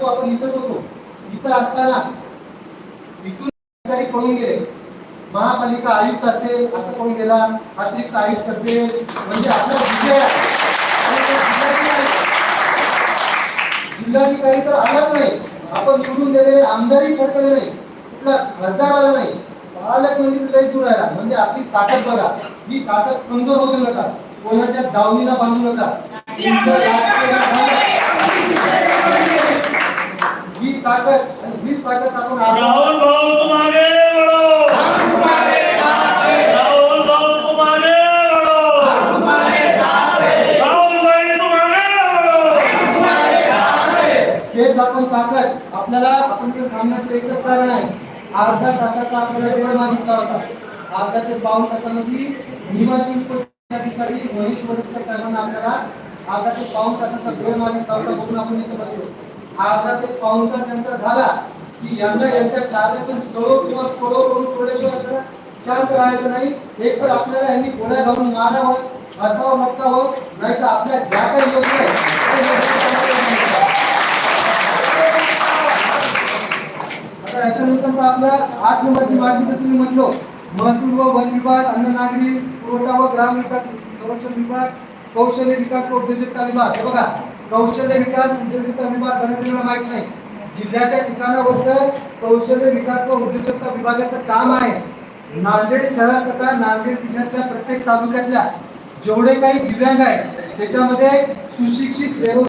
होतो आपण इथंच होतो. इथं असताना इथून अधिकारी पळून गेले? महापालिका आयुक्त असेल असं कोण गेला? अतिरिक्त आयुक्त असेल म्हणजे आपला विजय तो जिल्हाधिकारी- तर आलाच नाही. आपण निवडून दिलेले आमदारही फडकले नाही. कुठला खासदार आला नाही. पालकमंत्री लई दूर राहिला. म्हणजे आपली ताकद बघा. ही ताकद कमजोर होऊ नका. कोणाच्या दावणीला बांधू नका. तुमचं ताकद आणि राहुल भाऊ राहुल भाऊ तुम आगे बढ़ो हेच आपण ताकद. आपल्याला आपण थांबण्याचं एकच कारण आहे. अर्धा तासाचा आपल्याला वेळ मागितला होता. अर्धा ते पाऊण तासामध्ये निवासी उपजिल्हाधिकारी महेश वडकर साहेबांना आपल्याला अर्धा ते पाऊण तासाचा वेळ मागितला होता म्हणून आपण इथे बसलो. अर्धा ते तास यांचा झाला की यांच्या कार्यातून सळो किंवा करून सोडल्याशिवाय आपल्याला शांत राहायचं नाही. एक तर आपल्याला यांनी गोळ्या घालून मारावं नाही तर आपल्या ज्या काही योजना आता याच्यानंतरचा आठ नंबरची मागणी जसं मी म्हणलो महसूल व वन विभाग अन्न नागरी पुरवठा व ग्राम विकास संरक्षण विभाग कौशल्य विकास व उद्योजकता विभाग. हे बघा. कौशल्य विकास उद्योजकता विभाग बऱ्याच माहीत नाही. जिल्ह्याच्या ठिकाणावरचं कौशल्य विकास व उद्योजकता विभागाचं काम आहे. नांदेड शहरात तथा नांदेड जिल्ह्यातल्या प्रत्येक तालुक्यातल्या जेवढे काही दिव्यांग आहेत त्याच्यामध्ये सुशिक्षित